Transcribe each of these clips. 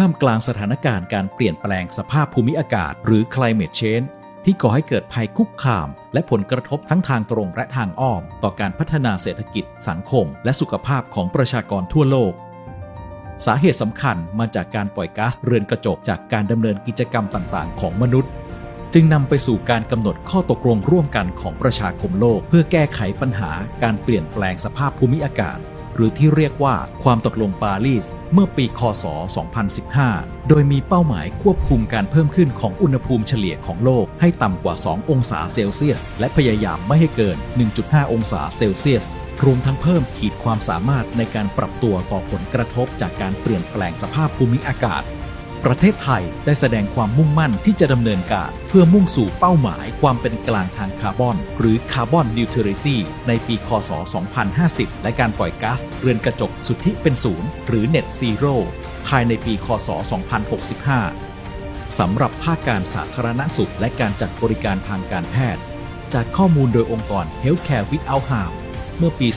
ท่ามกลางสถานการณ์การเปลี่ยนแปลงสภาพภูมิอากาศ หรือ climate change ที่ก่อให้เกิดภัยคุกคาม และผลกระทบทั้งทางตรงและทางอ้อม ต่อการพัฒนาเศรษฐกิจ สังคม และสุขภาพของประชากรทั่วโลก สาเหตุสำคัญมาจากการปล่อยก๊าซเรือนกระจกจากการดำเนินกิจกรรมต่างๆ ของมนุษย์ จึงนำไปสู่การกำหนดข้อตกลงร่วมกันของประชาคมโลก เพื่อแก้ไขปัญหาการเปลี่ยนแปลงสภาพภูมิอากาศ หรือที่เรียกว่าความตกลงปารีส เมื่อปีคศ 2015 โดยมีเป้าหมายควบคุมการเพิ่มขึ้นของอุณหภูมิเฉลี่ยของโลกให้ต่ำกว่า 2 องศาเซลเซียส และพยายามไม่ให้เกิน 1.5 องศาเซลเซียสรวมทั้งเพิ่มขีดความสามารถในการปรับตัวต่อผลกระทบจากการเปลี่ยนแปลงสภาพภูมิอากาศ ประเทศไทยได้แสดงความมุ่งมั่นที่จะดำเนินการ เพื่อมุ่งสู่เป้าหมายความเป็นกลางทางคาร์บอน หรือคาร์บอนนิวทรัลิตี้ในปี คศ 2050 และการปล่อยก๊าซเรือนกระจกสุทธิเป็นศูนย์หรือ Net Zero ภายในปี คศ 2065 สำหรับภาคการสาธารณสุขและการจัดบริการทางการแพทย์ จากข้อมูลโดยองค์กร Healthcare Without Harm เมื่อปี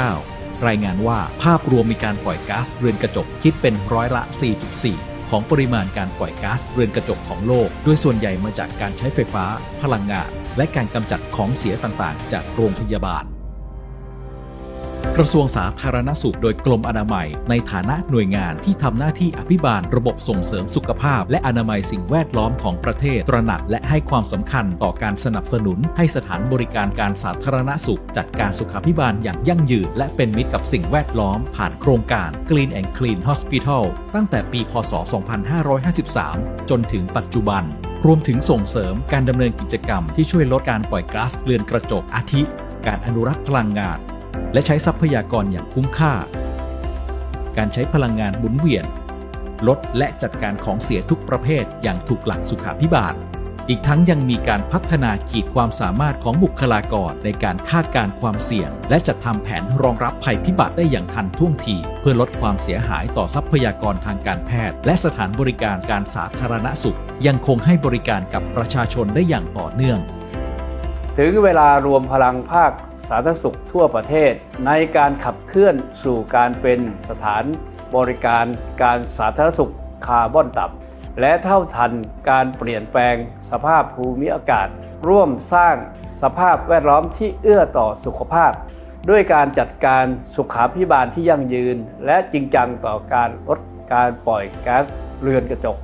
2019 รายงานว่าภาพรวมมีการปล่อยก๊าซเรือนกระจกคิดเป็นร้อยละ 4.4 ของปริมาณการปล่อยก๊าซเรือนกระจกของโลก โดยส่วนใหญ่มาจากการใช้ไฟฟ้า พลังงาน และการกำจัดของเสียต่างๆ จากโรงพยาบาล กระทรวงสาธารณสุขโดยกรมอนามัย ในฐานะหน่วยงานที่ทำหน้าที่อภิบาลระบบส่งเสริมสุขภาพ และอนามัยสิ่งแวดล้อมของประเทศ ตระหนักและให้ความสำคัญต่อการสนับสนุน ให้สถานบริการการสาธารณสุข จัดการสุขาภิบาลอย่างยั่งยืน และเป็นมิตรกับสิ่งแวดล้อม ผ่านโครงการ Clean and Clean Hospital ตั้งแต่ปี พศ 2553 จนถึงปัจจุบันรวมถึงส่งเสริมการดำเนินกิจกรรมที่ช่วยลดการปล่อยก๊าซเรือนกระจกอาทิ การอนุรักษ์พลังงาน และใช้ทรัพยากรอย่างคุ้มค่า การใช้พลังงานหมุนเวียน ลดและจัดการของเสียทุกประเภทอย่างถูกหลักสุขาภิบาล อีกทั้งยังมีการพัฒนาขีดความสามารถของบุคลากรในการคาดการณ์ความเสี่ยง และจัดทำแผนรองรับภัยพิบัติได้อย่างทันท่วงที เพื่อลดความเสียหายต่อทรัพยากรทางการแพทย์ และสถานบริการการสาธารณสุข ยังคงให้บริการกับประชาชนได้อย่างต่อเนื่อง ถึงเวลารวมพลังภาค สาธารณสุขทั่วประเทศ ในการขับเคลื่อนสู่การเป็นสถานบริการการสาธารณสุขคาร์บอนต่ำและเท่าทันการเปลี่ยนแปลงสภาพภูมิอากาศ ร่วมสร้างสภาพแวดล้อมที่เอื้อต่อสุขภาพ ด้วยการจัดการสุขาพิบาลที่ยั่งยืน และจริงจังต่อการลดการปล่อยก๊าซเรือนกระจก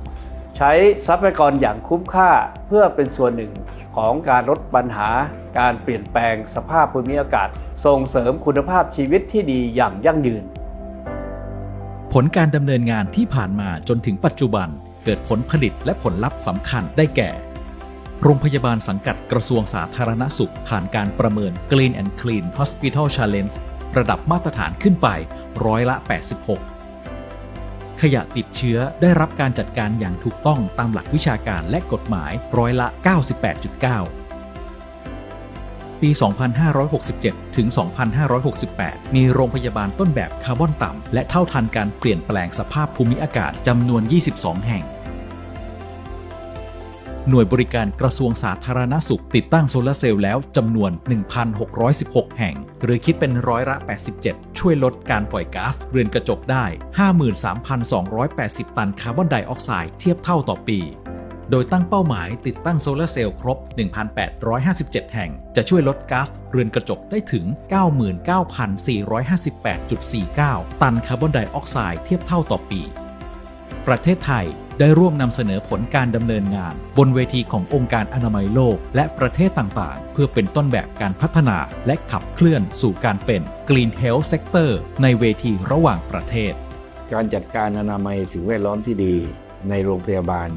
ใช้ทรัพยากรอย่างคุ้มค่าเพื่อเป็นส่วนหนึ่ง ของการลดปัญหา การเปลี่ยนแปลงสภาพภูมิอากาศ ส่งเสริมคุณภาพชีวิตที่ดีอย่างยั่งยืน ผลการดำเนินงานที่ผ่านมาจนถึงปัจจุบันเกิดผลผลิตและผลลัพธ์สำคัญได้แก่ โรงพยาบาลสังกัดกระทรวงสาธารณสุข ผ่านการประเมิน Clean and Clean Hospital Challenge ระดับมาตรฐานขึ้นไปร้อยละ 86 ขยะติดเชื้อได้รับการจัดการอย่างถูกต้องตามหลักวิชาการและกฎหมายร้อยละ 98.9 ปี 2567 ถึง 2568 มีโรงพยาบาลต้นแบบคาร์บอนต่ำและเท่าทันการเปลี่ยนแปลงสภาพภูมิอากาศจำนวน 22 แห่ง หน่วยบริการกระทรวงสาธารณสุข ติดตั้งโซลาร์เซลล์แล้วจำนวน 1,616 แห่ง หรือคิดเป็นร้อยละ 87 ช่วยลดการปล่อยก๊าซเรือนกระจกได้ 53,280 ตันคาร์บอนไดออกไซด์เทียบเท่าต่อปี โดยตั้งเป้าหมายติดตั้งโซลาร์เซลล์ครบ 1,857 แห่ง จะช่วยลดก๊าซเรือนกระจกได้ถึง 99,458.49 ตันคาร์บอนไดออกไซด์เทียบเท่าต่อปี ประเทศไทยได้ร่วมนำเสนอผลการดำเนินงาน บนเวทีขององค์การอนามัยโลก และประเทศต่างๆ เพื่อเป็นต้นแบบการพัฒนาและขับเคลื่อนสู่การเป็น Green Health Sector ในเวทีระหว่างประเทศ การจัดการอนามัยสิ่งแวดล้อมที่ดีในโรงพยาบาล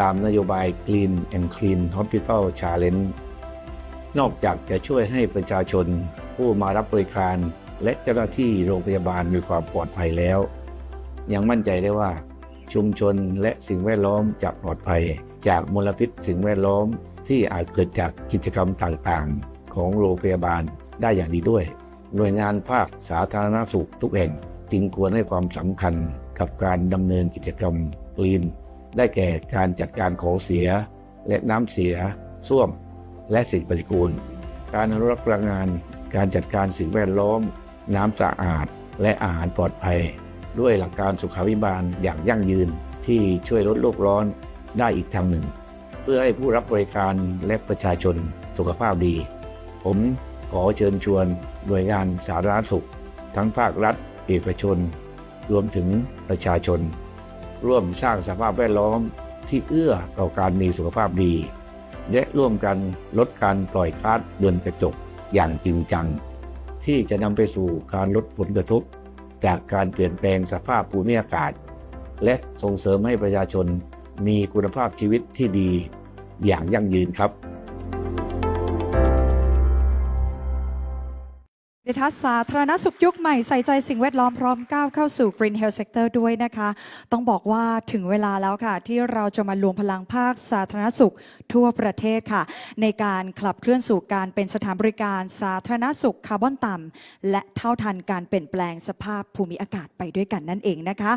ตามนโยบาย Clean and Clean Hospital Challenge นอกจากจะช่วยให้ประชาชน ผู้มารับบริการ และเจ้าหน้าที่โรงพยาบาลมีความปลอดภัยแล้ว ยังมั่นใจได้ว่า ชุมชนและสิ่งแวดล้อมจะปลอดภัย จากมลพิษสิ่งแวดล้อมที่อาจเกิดจากกิจกรรมต่างๆ ของโรงพยาบาลได้อย่างดีด้วย หน่วยงานภาคสาธารณสุขทุกแห่งจึงควรให้ความสำคัญกับการดำเนินกิจกรรมกลีน ได้แก่การจัดการของเสีย และน้ำเสียส้วม และสิ่งปฏิกูล การอนุรักษ์พลังงาน การจัดการสิ่งแวดล้อม น้ำสะอาด และอาหารปลอดภัย ด้วยหลักการสุขาภิบาลอย่างยั่งยืนที่ช่วยลดโลกร้อนได้อีกทางหนึ่ง เพื่อให้ผู้รับบริการและประชาชนสุขภาพดี ผมขอเชิญชวนหน่วยงานสาธารณสุข ทั้งภาครัฐ เอกชน รวมถึงประชาชน ร่วมสร้างสภาพแวดล้อมที่เอื้อต่อการมีสุขภาพดี และร่วมกันลดการปล่อยก๊าซเรือนกระจกอย่างจริงจัง ที่จะนำไปสู่การลดผลกระทบ จากการเปลี่ยนแปลงสภาพภูมิอากาศ และส่งเสริมให้ประชาชนมีคุณภาพชีวิตที่ดีอย่างยั่งยืนครับ ทัศสาธารณสุขยุคใหม่ใส่ใจสิ่งแวดล้อมพร้อมก้าวเข้าสู่ Green Health Sector ด้วยนะคะ ต้องบอกว่าถึงเวลาแล้วค่ะ ที่เราจะมารวมพลังภาคสาธารณสุขทั่วประเทศค่ะ ในการขับเคลื่อนสู่การเป็นสถานบริการสาธารณสุขคาร์บอนต่ำและเท่าทันการเปลี่ยนแปลงสภาพภูมิอากาศไปด้วยกันนั่นเองนะคะ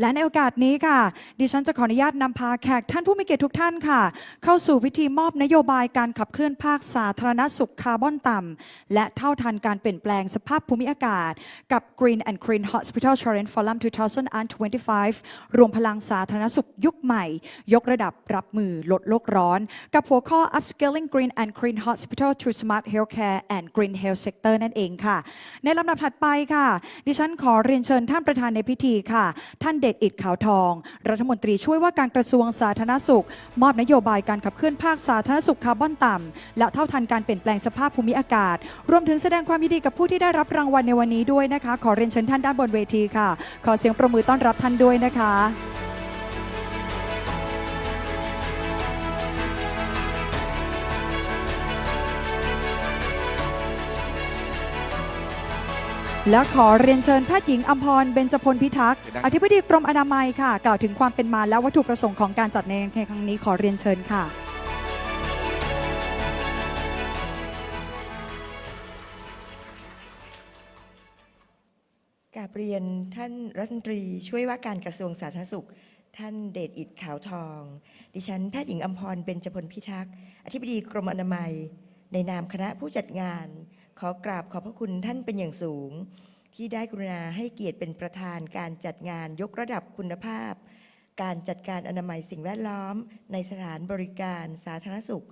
และในโอกาสนี้ค่ะ ดิฉันจะขออนุญาตนำพาแขกท่านผู้มีเกียรติทุกท่านค่ะ เข้าสู่พิธีมอบนโยบายการขับเคลื่อนภาคสาธารณสุขคาร์บอนต่ำและเท่าทันการเปลี่ยนแปลงสภาพภูมิอากาศ กับ Green and Clean Hospital Challenge Forum 2025 รวมพลังสาธารณสุขยุคใหม่ ยกระดับรับมือลดโลกร้อน กับหัวข้อ Upscaling Green and Clean Hospital to Smart Healthcare and Green Health Sector นั่นเองค่ะ ในลำดับถัดไปค่ะ ดิฉันขอเรียนเชิญท่านประธานในพิธีค่ะ ท่านเดชอิดขาวทอง รัฐมนตรีช่วยว่าการกระทรวงสาธารณสุข มอบนโยบายการขับเคลื่อนภาคสาธารณสุขคาร์บอนต่ำและเท่าทันการเปลี่ยนแปลงสภาพภูมิอากาศ รวมถึงแสดงความยินดีกับผู้ที่ได้รับรางวัลในวันนี้ด้วยนะคะ ขอเรียนเชิญท่านด้านบนเวทีค่ะ ขอเสียงประมือต้อนรับท่านด้วยนะคะและขอเรียนเชิญแพทย์หญิงอัมพร เบญจพลพิทักษ์ อธิบดีกรมอนามัยค่ะ กล่าวถึงความเป็นมาและวัตถุประสงค์ของการจัดในครั้งนี้ขอเรียนเชิญค่ะ กราบเรียนท่านรัฐมนตรีช่วยว่าการกระทรวงสาธารณสุข ท่านเดชอิดขาวทอง ดิฉันแพทย์หญิงอมพรเบญจพลพิทักษ์อธิบดีกรมอนามัย ในนามคณะผู้จัดงาน ขอกราบขอบพระคุณท่านเป็นอย่างสูง ที่ได้กรุณาให้เกียรติเป็นประธานการจัดงานยกระดับคุณภาพ การจัดการอนามัยสิ่งแวดล้อม ในสถานบริการสาธารณสุข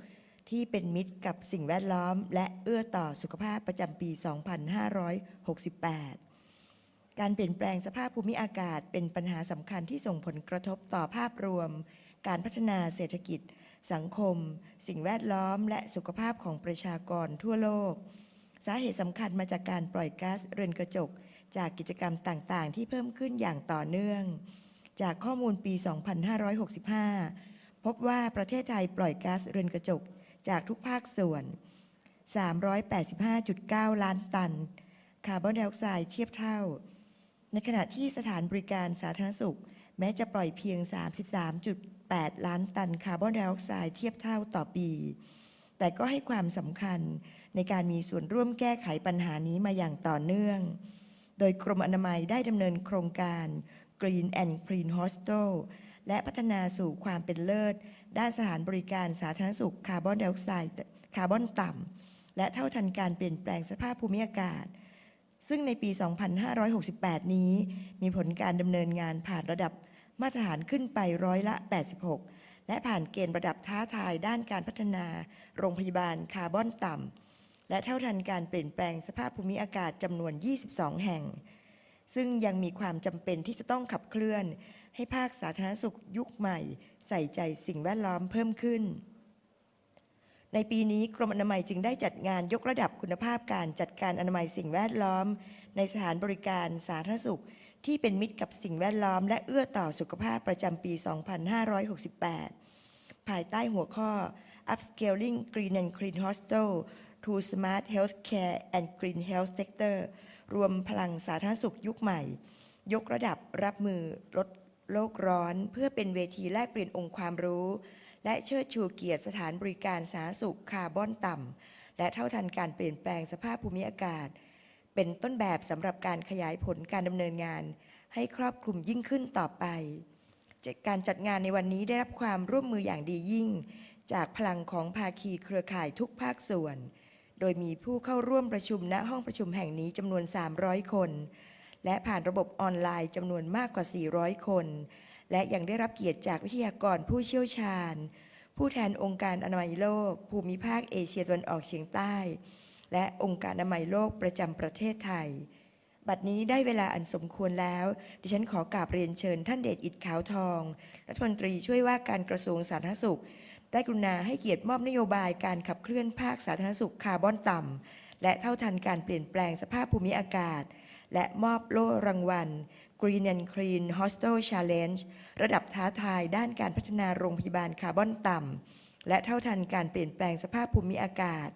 ที่เป็นมิตรกับสิ่งแวดล้อม และเอื้อต่อสุขภาพประจำปี 2568 การเปลี่ยนแปลงสภาพภูมิอากาศเป็นปัญหาสำคัญที่ส่งผลกระทบต่อภาพรวม การพัฒนาเศรษฐกิจ สังคม สิ่งแวดล้อม และสุขภาพของประชากรทั่วโลก สาเหตุสำคัญมาจากการปล่อยก๊าซเรือนกระจก จากกิจกรรมต่างๆ ที่เพิ่มขึ้นอย่างต่อเนื่อง จากข้อมูลปี 2565 พบว่าประเทศไทยปล่อยก๊าซเรือนกระจกจากทุกภาคส่วน 385.9 ล้านตัน คาร์บอนไดออกไซด์เทียบเท่า ในขณะที่สถานบริการสาธารณสุข แม้จะปล่อยเพียง 33.8 ล้านตันคาร์บอนไดออกไซด์เทียบเท่าต่อปี แต่ก็ให้ความสำคัญในการมีส่วนร่วมแก้ไขปัญหานี้มาอย่างต่อเนื่อง โดยกรมอนามัยได้ดำเนินโครงการ Green and Clean Hostel และพัฒนาสู่ความเป็นเลิศ ด้านสถานบริการสาธารณสุขคาร์บอนไดออกไซด์คาร์บอนต่ำและเท่าทันการเปลี่ยนแปลงสภาพภูมิอากาศ ซึ่งในปี 2568 นี้ มีผลการดำเนินงานผ่านระดับมาตรฐานขึ้นไปร้อยละ 86 และผ่านเกณฑ์ระดับท้าทายด้านการพัฒนา โรงพยาบาลคาร์บอนต่ำ และเท่าทันการเปลี่ยนแปลงสภาพภูมิอากาศจำนวน 22 แห่ง ซึ่งยังมีความจำเป็นที่จะต้องขับเคลื่อน ให้ภาคสาธารณสุขยุคใหม่ ใส่ใจสิ่งแวดล้อมเพิ่มขึ้น ในปีนี้กรมอนามัยจึงได้จัดงานยกระดับคุณภาพการจัดการอนามัยสิ่งแวดล้อม ในสถานบริการสาธารณสุข ที่เป็นมิตรกับสิ่งแวดล้อม และเอื้อต่อสุขภาพประจำปี 2568 ภายใต้หัวข้อ Upscaling Green and Clean Hostel to Smart Healthcare and Green Health Sector รวมพลังสาธารณสุขยุคใหม่ ยกระดับรับมือลดโลกร้อน เพื่อเป็นเวทีแลกเปลี่ยนองค์ความรู้ และเชิดชูเกียรติสถานบริการสาธารณสุขคาร์บอนต่ำและเท่าทันการเปลี่ยนแปลงสภาพภูมิอากาศ เป็นต้นแบบสำหรับการขยายผลการดำเนินงาน ให้ครอบคลุมยิ่งขึ้นต่อไป การจัดงานในวันนี้ได้รับความร่วมมืออย่างดียิ่ง จากพลังของภาคีเครือข่ายทุกภาคส่วน โดยมีผู้เข้าร่วมประชุมณห้องประชุมแห่งนี้จำนวน 300 คน และผ่านระบบออนไลน์จำนวนมากกว่า 400 คน และยังได้รับเกียรติจากวิทยากรผู้เชี่ยวชาญ ผู้แทนองค์การอนามัยโลก ภูมิภาคเอเชียตะวันออกเฉียงใต้ และองค์การอนามัยโลกประจำประเทศไทย บัดนี้ได้เวลาอันสมควรแล้ว ดิฉันขอกราบเรียนเชิญท่านเดชอิดขาวทอง รัฐมนตรีช่วยว่าการกระทรวงสาธารณสุข ได้กรุณาให้เกียรติมอบนโยบายการขับเคลื่อนภาคสาธารณสุขคาร์บอนต่ำและเท่าทันการเปลี่ยนแปลงสภาพภูมิอากาศ และมอบโล่รางวัล Green and Clean Hostel Challenge ระดับท้าทายด้านการพัฒนาโรงพยาบาลคาร์บอนต่ำ และเท่าทันการเปลี่ยนแปลงสภาพภูมิอากาศ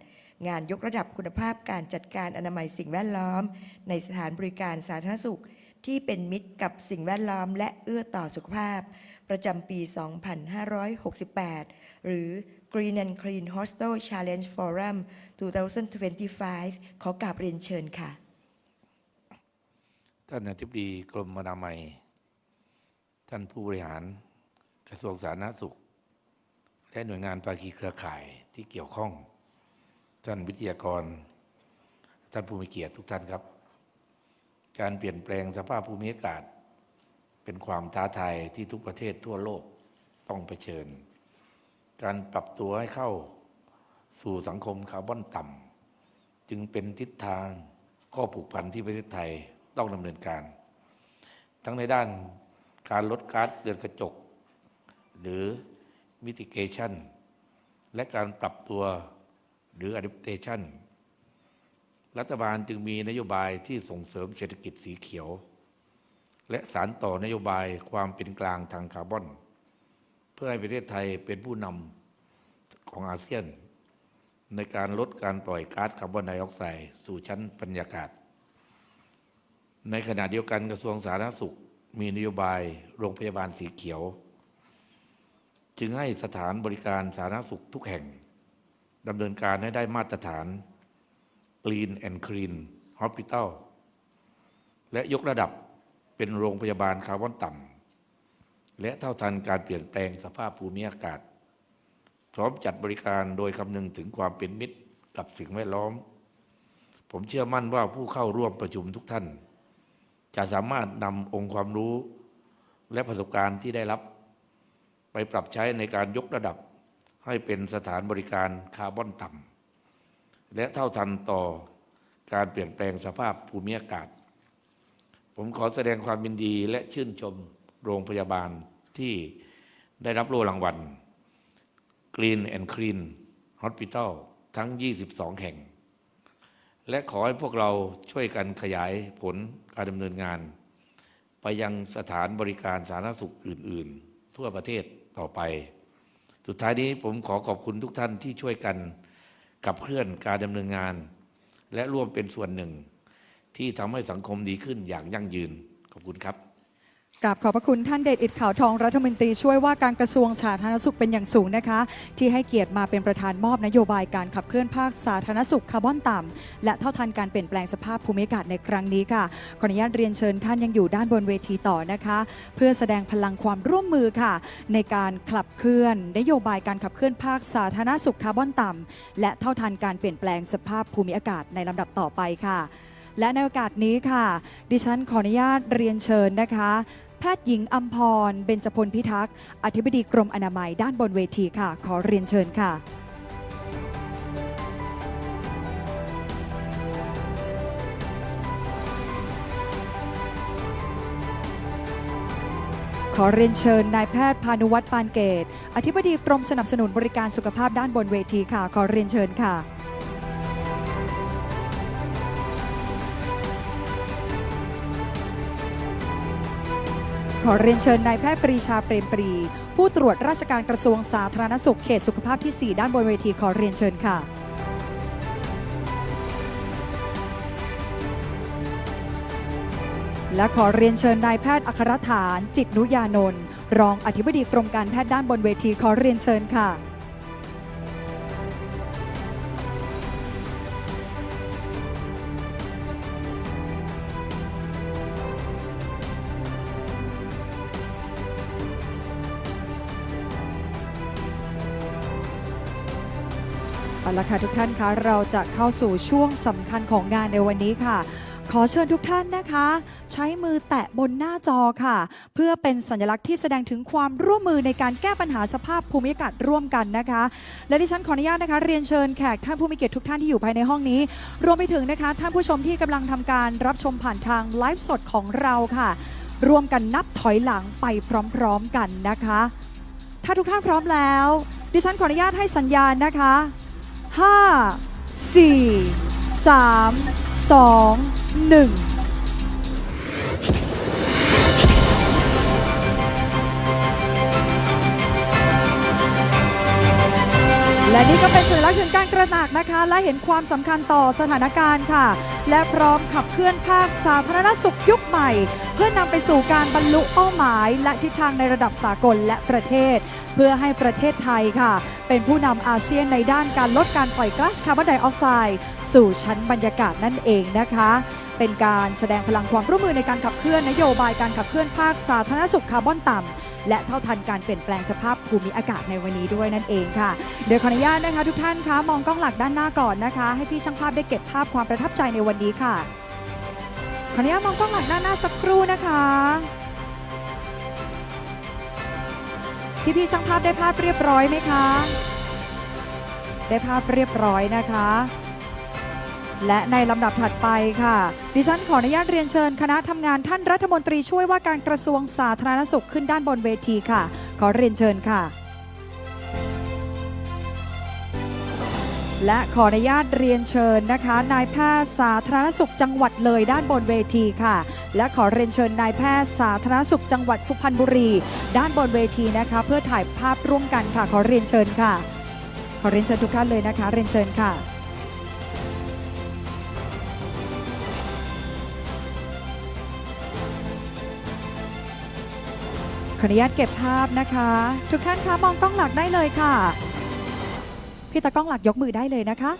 งานยกระดับคุณภาพการจัดการอนามัยสิ่งแวดล้อม ในสถานบริการสาธารณสุข ที่เป็นมิตรกับสิ่งแวดล้อม และเอื้อต่อสุขภาพ ประจำปี 2568 หรือ Green and Clean Hostel Challenge Forum 2025 ขอกราบเรียนเชิญค่ะ ท่านอธิบดีกรมอนามัย ท่านผู้บริหารกระทรวงสาธารณสุข และหน่วยงานภาคีเครือข่ายที่เกี่ยวข้อง ท่านวิทยากร ท่านผู้มีเกียรติทุกท่านครับ การเปลี่ยนแปลงสภาพภูมิอากาศ เป็นความท้าทายที่ทุกประเทศทั่วโลกต้องเผชิญ การปรับตัวให้เข้าสู่สังคมคาร์บอนต่ำจึงเป็นทิศทางข้อผูกพันที่ประเทศไทย ต้องดำเนินการ ทั้งในด้านการลดก๊าซเรือนกระจก หรือ mitigation และการปรับตัวหรือ adaptation รัฐบาลจึงมีนโยบายที่ส่งเสริมเศรษฐกิจสีเขียว และสารต่อนโยบายความเป็นกลางทางคาร์บอน เพื่อให้ประเทศไทยเป็นผู้นำของอาเซียน ในการลดการปล่อยก๊าซคาร์บอนไดออกไซด์สู่ชั้นบรรยากาศ ในขณะเดียวกันกระทรวงสาธารณสุข มีนโยบายโรงพยาบาลสีเขียว จึงให้สถานบริการสาธารณสุขทุกแห่งดำเนินการให้ได้มาตรฐาน Clean and Clean Hospital และยกระดับเป็นโรงพยาบาลคาร์บอนต่ำและเท่าทันการเปลี่ยนแปลงสภาพภูมิอากาศ พร้อมจัดบริการโดยคำนึงถึงความเป็นมิตรกับสิ่งแวดล้อม ผมเชื่อมั่นว่าผู้เข้าร่วมประชุมทุกท่าน จะสามารถนำองค์ความรู้และประสบการณ์ที่ได้รับ ไปปรับใช้ในการยกระดับให้เป็นสถานบริการคาร์บอนต่ำและเท่าทันต่อการเปลี่ยนแปลงสภาพภูมิอากาศ ผมขอแสดงความยินดีและชื่นชมโรงพยาบาลที่ได้รับโล่รางวัล Green and Clean Hospital ทั้ง 22 แห่ง และขอให้พวกเราช่วยกันขยายผลการดำเนินงาน ไปยังสถานบริการสาธารณสุขอื่น ๆ ทั่วประเทศต่อไป สุดท้ายนี้ผมขอขอบคุณทุกท่านที่ช่วยกันกับเคลื่อนการดำเนินงาน และร่วมเป็นส่วนหนึ่ง ที่ทำให้สังคมดีขึ้นอย่างยั่งยืน ขอบคุณครับ กราบขอบพระคุณท่านเดชอิดขาวทองรัฐมนตรีช่วยว่าการกระทรวงสาธารณสุขเป็นอย่างสูงนะคะ ที่ให้เกียรติมาเป็นประธานมอบนโยบายการขับเคลื่อนภาคสาธารณสุขคาร์บอนต่ำและเท่าทันการเปลี่ยนแปลงสภาพภูมิอากาศในครั้งนี้ค่ะขออนุญาตเรียนเชิญท่านยังอยู่ด้านบนเวทีต่อนะคะ เพื่อแสดงพลังความร่วมมือค่ะ ในการขับเคลื่อน นโยบายการขับเคลื่อนภาคสาธารณสุขคาร์บอนต่ำและเท่าทันการเปลี่ยนแปลงสภาพภูมิอากาศในลำดับต่อไปค่ะ และในโอกาสนี้ค่ะ ดิฉันขออนุญาตเรียนเชิญนะคะ แพทย์หญิงอัมพร เบญจพลพิทักษ์ อธิบดีกรมอนามัยด้านบนเวทีค่ะ ขอเรียนเชิญค่ะขอเรียนเชิญนายแพทย์พานุวัฒน์ปานเกต อธิบดีกรมสนับสนุนบริการสุขภาพด้านบนเวทีค่ะ ขอเรียนเชิญค่ะ อเรียนเชิญนายแพทย์ปรีชาเปรมปรี ผู้ตรวจราชการกระทรวงสาธารณสุขเขตสุขภาพที่ 4 ด้านบนเวทีขอเรียนเชิญค่ะ และขอเรียนเชิญนายแพทย์อัครฐาน จิตนุยานนท์รองอธิบดีกรมการแพทย์ด้านบนเวทีขอเรียนเชิญค่ะ เอาละค่ะทุกท่านคะเราจะเข้าสู่ช่วงสำคัญของงานในวันนี้ค่ะ ขอเชิญทุกท่านนะคะ ใช้มือแตะบนหน้าจอค่ะ เพื่อเป็นสัญลักษณ์ที่แสดงถึงความร่วมมือในการแก้ปัญหาสภาพภูมิอากาศร่วมกันนะคะ และดิฉันขออนุญาตนะคะ เรียนเชิญแขกท่านผู้มีเกียรติทุกท่านที่อยู่ภายในห้องนี้ รวมไปถึงนะคะ ท่านผู้ชมที่กำลังทำการรับชมผ่านทางไลฟ์สดของเราค่ะ ร่วมกันนับถอยหลังไปพร้อมๆกันนะคะ ถ้าทุกท่านพร้อมแล้ว ดิฉันขออนุญาตให้สัญญาณนะคะ 5 4 3 2 1 และนี่ก็เป็นสัญลักษณ์ถึงการกระหนักนะคะ และเห็นความสำคัญต่อสถานการณ์ค่ะ และพร้อมขับเคลื่อนภาคสาธารณสุขยุคใหม่ เพื่อนำไปสู่การบรรลุเป้าหมาย และทิศทางในระดับสากลและประเทศ เพื่อให้ประเทศไทยค่ะ เป็นผู้นำอาเซียนในด้านการลดการปล่อยก๊าซคาร์บอนไดออกไซด์สู่ชั้นบรรยากาศนั่นเองนะคะเป็นการแสดงพลังความร่วมมือในการขับเคลื่อนนโยบายการขับเคลื่อนภาคสาธารณสุขคาร์บอนต่ำ และเท่าทันการเปลี่ยนแปลงสภาพภูมิอากาศในวันนี้ด้วยนั่นเองค่ะ เดี๋ยวขออนุญาตนะคะ ทุกท่านคะมองกล้องหลักด้านหน้าก่อนนะคะ ให้พี่ช่างภาพได้เก็บภาพความประทับใจในวันนี้ค่ะขออนุญาตมองกล้องหลักด้านหน้าสักครู่นะคะพี่พี่ๆช่างภาพได้ภาพเรียบร้อยไหมคะ ได้ภาพเรียบร้อยนะคะ และในลำดับถัดไปค่ะ ดิฉันขออนุญาตเรียนเชิญ คณะทำงานท่านรัฐมนตรีช่วยว่าการกระทรวงสาธารณสุขขึ้นด้านบนเวทีค่ะ ขอเรียนเชิญค่ะ และขออนุญาตเรียนเชิญนะคะ นายแพทย์สาธารณสุขจังหวัดเลยด้านบนเวทีค่ะ และขอเรียนเชิญนายแพทย์สาธารณสุขจังหวัดสุพรรณบุรี ด้านบนเวทีนะคะ เพื่อถ่ายภาพร่วมกันค่ะ ขอเรียนเชิญค่ะ ขอเรียนเชิญทุกท่านเลยนะคะ เรียนเชิญค่ะ ขออนุญาตเก็บภาพนะคะ ทุกท่านคะมองกล้องหลักได้เลยค่ะ พี่ตากล้องหลักยกมือได้เลยนะคะ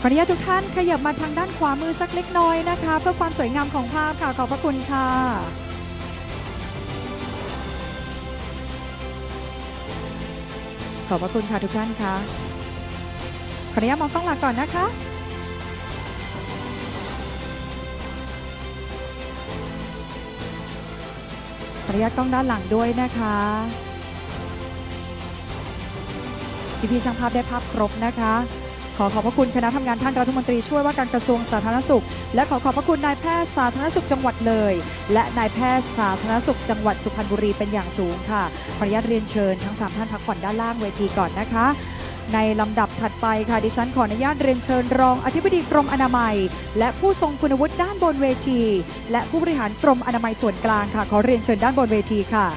ขออนุญาตทุกท่านขยับมาทางด้านขวามือสักเล็กน้อยนะคะ เพื่อความสวยงามของภาพค่ะขอบพระคุณค่ะ ขอบพระคุณค่ะทุกท่านค่ะขออนุญาตมองกล้องหลักก่อนนะคะ ขออนุญาตกล้องด้านหลังด้วยนะคะพี่พี่ๆช่างภาพได้ภาพครบนะคะ ขอขอบพระคุณคณะทำงานท่านรัฐมนตรีช่วยว่าการกระทรวงสาธารณสุข และขอขอบพระคุณนายแพทย์สาธารณสุขจังหวัดเลย และนายแพทย์สาธารณสุขจังหวัดสุพรรณบุรีเป็นอย่างสูงค่ะขออนุญาตเรียนเชิญทั้งสามท่านพักผ่อนด้านล่างเวทีก่อนนะคะ ในลำดับถัดไปค่ะดิฉันขออนุญาตเรียนเชิญรองอธิบดีกรมอนามัย และผู้ทรงคุณวุฒิด้านบนเวที และผู้บริหารกรมอนามัยส่วนกลางค่ะ ขอเรียนเชิญด้านบนเวทีค่ะ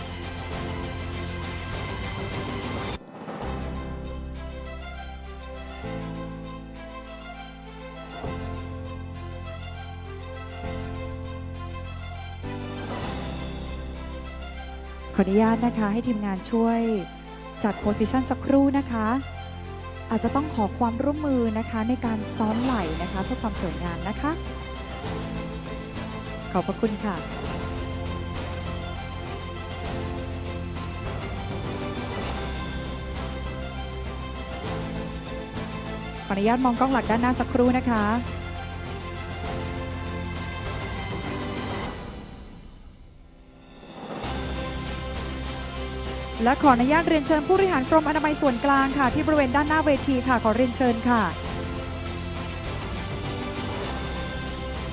ขออนุญาตนะคะให้ทีมงานช่วยจัดโพสิชันสักครู่นะคะ อาจจะต้องขอความร่วมมือนะคะในการซ้อนไหล่นะคะเพื่อความสวยงามนะคะ ขอบพระคุณค่ะ ขออนุญาตมองกล้องหลักด้านหน้าสักครู่นะคะ และขออนุญาตเรียนเชิญผู้บริหารกรมอนามัยส่วนกลางค่ะ ที่บริเวณด้านหน้าเวทีค่ะขอเรียนเชิญค่ะ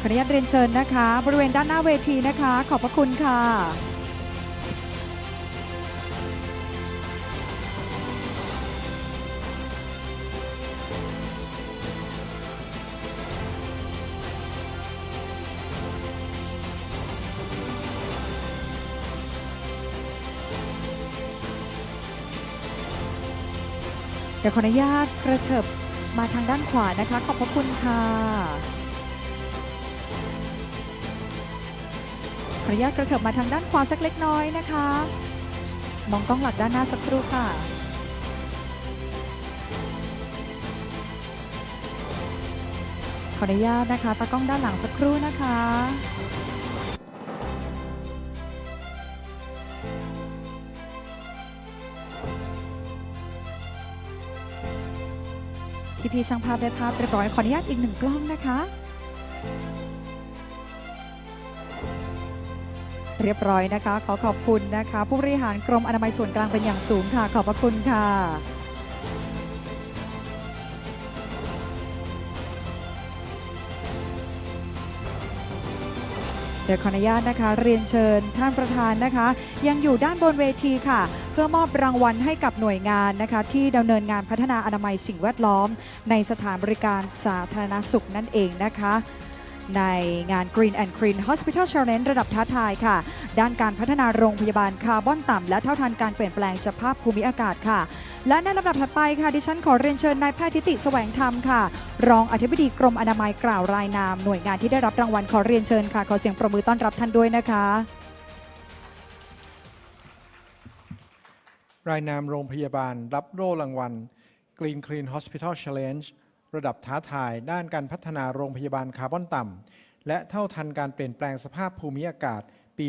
ขออนุญาตเรียนเชิญนะคะ บริเวณด้านหน้าเวทีนะคะ ขอบพระคุณค่ะ ดี๋ยวขออนุญาตกระเถิบมาทางด้านขวานะคะ ขอบพระคุณค่ะขออนุญาตกระเถิบมาทางด้านขวาสักเล็กน้อยนะคะ มองกล้องหลักด้านหน้าสักครู่ค่ะขออนุญาตนะคะตากล้องด้านหลังสักครู่นะคะ พี่ช่างภาพได้ภาพเรียบร้อยขออนุญาตอีกหนึ่งกล้องนะคะ เรียบร้อยนะคะ ขอขอบคุณนะคะ ผู้บริหารกรมอนามัยส่วนกลางเป็นอย่างสูงค่ะ ขอบพระคุณค่ะเดี๋ยวขออนุญาตนะคะ เรียนเชิญท่านประธานนะคะ ยังอยู่ด้านบนเวทีค่ะ เพื่อมอบรางวัลให้กับหน่วยงานนะคะที่ดำเนินงานพัฒนาอนามัยสิ่งแวดล้อม ในสถานบริการสาธารณสุขนั่นเองนะคะในงาน Green and Clean Hospital Challenge ระดับท้าทายค่ะ ด้านการพัฒนาโรงพยาบาลคาร์บอนต่ำ และเท่าทันการเปลี่ยนแปลงสภาพภูมิอากาศค่ะ และในลำดับถัดไปค่ะ ดิฉันขอเรียนเชิญนายแพทย์ทิติแสวงธรรมค่ะ รองอธิบดีกรมอนามัยกล่าวรายนาม หน่วยงานที่ได้รับรางวัลขอเรียนเชิญค่ะ ขอเสียงประมือต้อนรับท่านด้วยนะคะ รายนามโรงพยาบาล รับโล่รางวัล Green Clean Hospital Challenge ระดับท้าทายด้านการพัฒนาโรงพยาบาลคาร์บอนต่ำ และเท่าทันการเปลี่ยนแปลงสภาพภูมิอากาศปี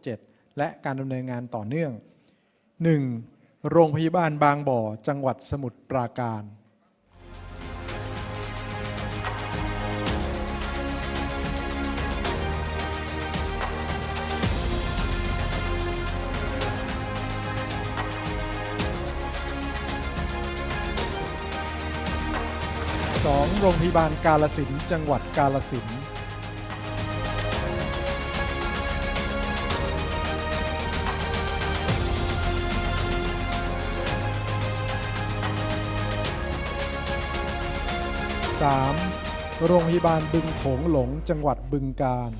2567 และการดำเนินงานต่อเนื่อง 1. โรงพยาบาลบางบ่อ จังหวัดสมุทรปราการ 2. โรงพยาบาลกาลสินจังหวัดกาลสินธุ์ 3. โรงพยาบาลบึงโขงหลงจังหวัดบึงกาฬ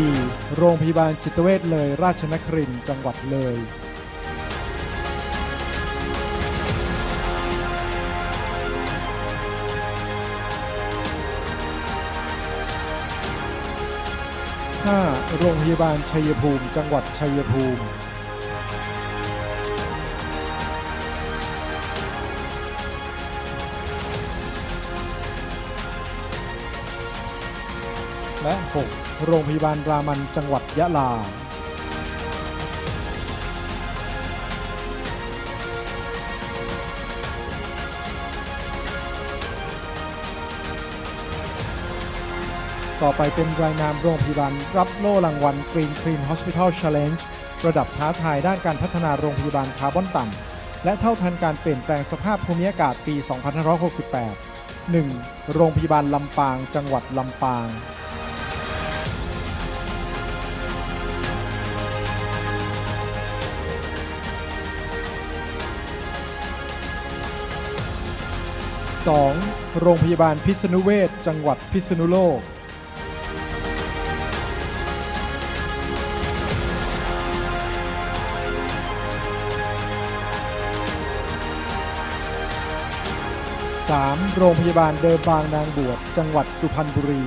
4. โรงพยาบาลจิตเวชเลยราชนครินทร์จังหวัดเลย 5. โรงพยาบาลชัยภูมิ จังหวัดชัยภูมิ และ 6. โรงพยาบาลรามันจังหวัดยะลา ต่อไปเป็นรายนามโรงพยาบาลรับโล่รางวัล Green Clean Hospital Challenge ระดับท้าทายด้านการพัฒนาโรงพยาบาลคาร์บอนต่ำและเท่าทันการเปลี่ยนแปลงสภาพภูมิอากาศปี 2568 1. โรงพยาบาลลำปาง จังหวัดลำปาง 2. โรงพยาบาลพิษณุเวศจังหวัดพิษณุโลก 3. โรงพยาบาลเดิมบางนางบวชจังหวัดสุพรรณบุรี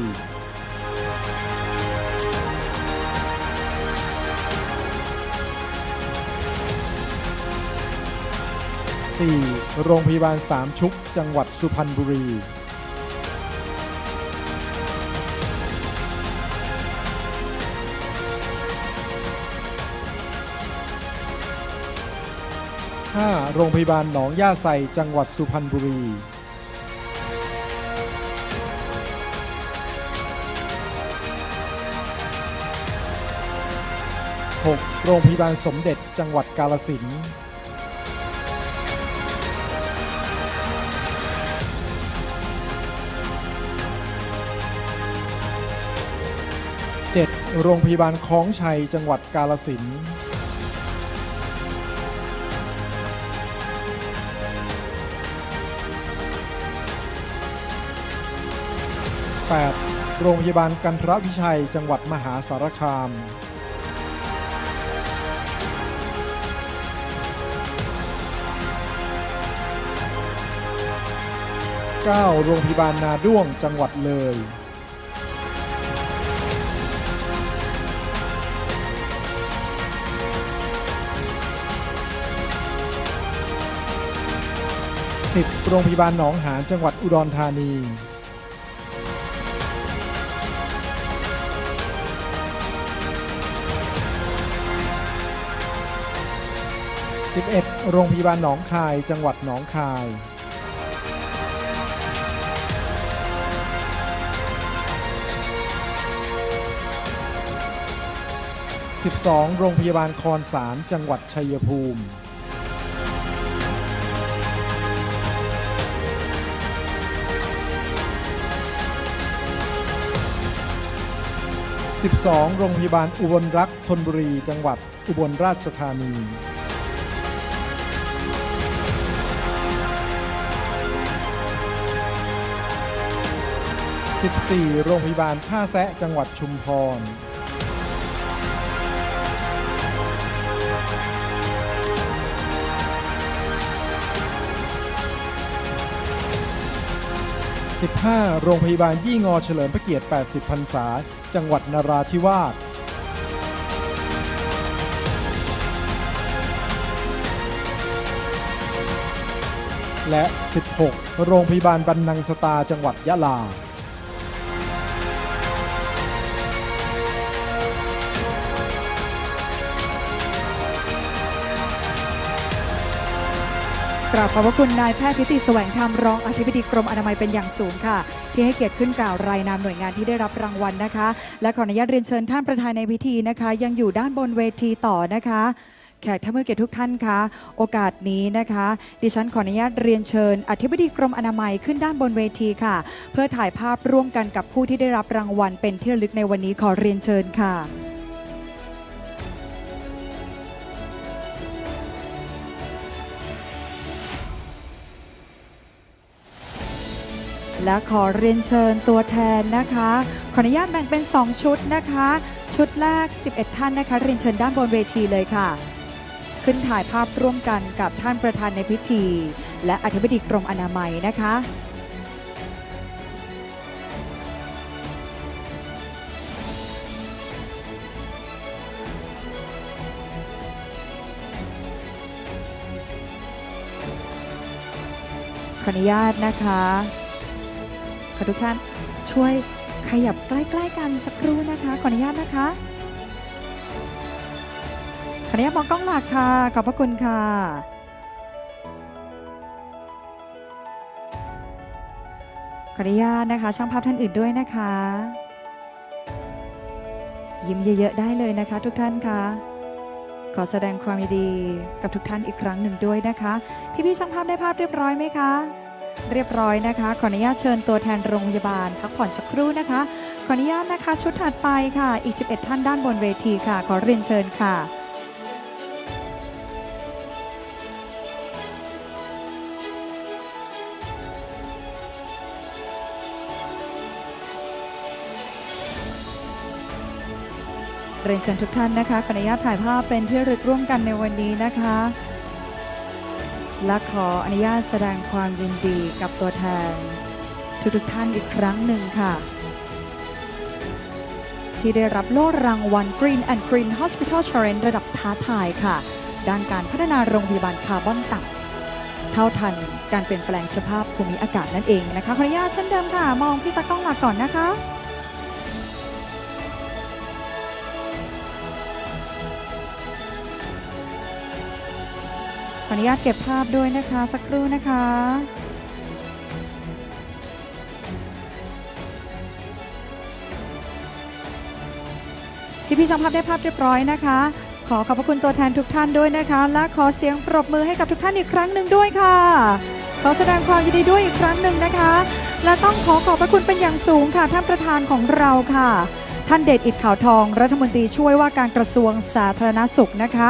4. โรงพยาบาลสามชุก จังหวัด สุพรรณบุรี 5. โรงพยาบาลหนองย่าไซจังหวัดสุพรรณบุรี 6. โรงพยาบาลสมเด็จจังหวัดกาลสินธุ์ 7. โรงพยาบาลคล้องชัย จังหวัดกาลสินธุ์ 8. โรงพยาบาลกันทรวิชัย จังหวัดมหาสารคาม 9. โรงพยาบาลนาด้วง จังหวัดเลย 10. โรงพยาบาลหนองหานจังหวัดอุดรธานี 11. 11โรงพยาบาลหนองคาย จังหวัดหนองคาย 12 โรงพยาบาลคอนสาร จังหวัดชัยภูมิ 12 โรงพยาบาลอุบลรักษ์ธนบุรี จังหวัดอุบลราชธานี 14 โรงพยาบาลท่าแซะจังหวัดชุมพร 15 โรงพยาบาลยี่งอเฉลิมพระเกียรติ 80 พรรษา จังหวัดนราธิวาสและ 16 โรงพยาบาลบรรนังสตาจังหวัดยะลา กราบขอบพระคุณนายแพทย์ทิติแสวงธรรมรองอธิบดีกรมอนามัยเป็นอย่างสูงค่ะ ที่ให้เกียรติขึ้นกล่าวรายนามหน่วยงานที่ได้รับรางวัลนะคะ และขออนุญาตเรียนเชิญท่านประธานในพิธีนะคะ ยังอยู่ด้านบนเวทีต่อนะคะแขกท่านผู้เกียรติทุกท่านคะโอกาสนี้นะคะ ดิฉันขออนุญาตเรียนเชิญ อธิบดีกรมอนามัยขึ้นด้านบนเวทีค่ะ เพื่อถ่ายภาพร่วมกันกับผู้ที่ได้รับรางวัลเป็นที่ระลึกในวันนี้ขอเรียนเชิญค่ะ และขอเรียนเชิญตัวแทนนะคะ ขออนุญาตแบ่งเป็น 2 ชุดนะคะ ชุดแรก 11 ท่านนะคะ เรียนเชิญด้านบนเวทีเลยค่ะ ขึ้นถ่ายภาพร่วมกันกับท่านประธานในพิธี และอธิบดีกรมอนามัยนะคะขออนุญาตนะคะ ขอทุกท่านช่วยขยับใกล้ๆกันสักครู่นะคะ ขออนุญาตนะคะ ขออนุญาตมองกล้องหลักค่ะ ขอบพระคุณค่ะ ขออนุญาตนะคะ ช่างภาพท่านอื่นด้วยนะคะ ยิ้มเยอะๆได้เลยนะคะ ทุกท่านคะขอแสดงความยินดีกับทุกท่านอีกครั้งหนึ่งด้วยนะคะ พี่ๆช่างภาพได้ภาพเรียบร้อยไหมคะ เรียบร้อยนะคะ ขออนุญาตเชิญตัวแทนโรงพยาบาลพักผ่อนสักครู่นะคะ ขออนุญาตนะคะชุดถัดไปค่ะ อีก 11 ท่านด้านบนเวทีค่ะ ขอเรียนเชิญค่ะเรียนเชิญทุกท่านนะคะขออนุญาตถ่ายภาพเป็นที่ระลึกร่วมกันในวันนี้นะคะ และขออนุญาตแสดงความยินดีกับตัวแทน ทุกๆท่านอีกครั้งหนึ่งค่ะ ที่ได้รับโล่รางวัล Green and Green Hospital Challenge ระดับท้าทายค่ะ ด้านการพัฒนาโรงพยาบาลคาร์บอนต่ำเท่าทันการเปลี่ยนแปลงสภาพภูมิอากาศนั่นเองนะคะขออนุญาตเช่นเดิมค่ะ มองพี่ตากล้องหลักก่อนนะคะ อนุญาตเก็บภาพด้วยนะคะสักครู่นะคะที่พี่ช่างภาพได้ภาพเรียบร้อยนะคะ ขอขอบพระคุณตัวแทนทุกท่านด้วยนะคะ และขอเสียงปรบมือให้กับทุกท่านอีกครั้งหนึ่งด้วยค่ะ ขอแสดงความยินดีด้วยอีกครั้งหนึ่งนะคะ และต้องขอขอบพระคุณเป็นอย่างสูงค่ะท่านประธานของเราค่ะ ท่านเดชอิดขาวทอง รัฐมนตรีช่วยว่าการกระทรวงสาธารณสุขนะคะ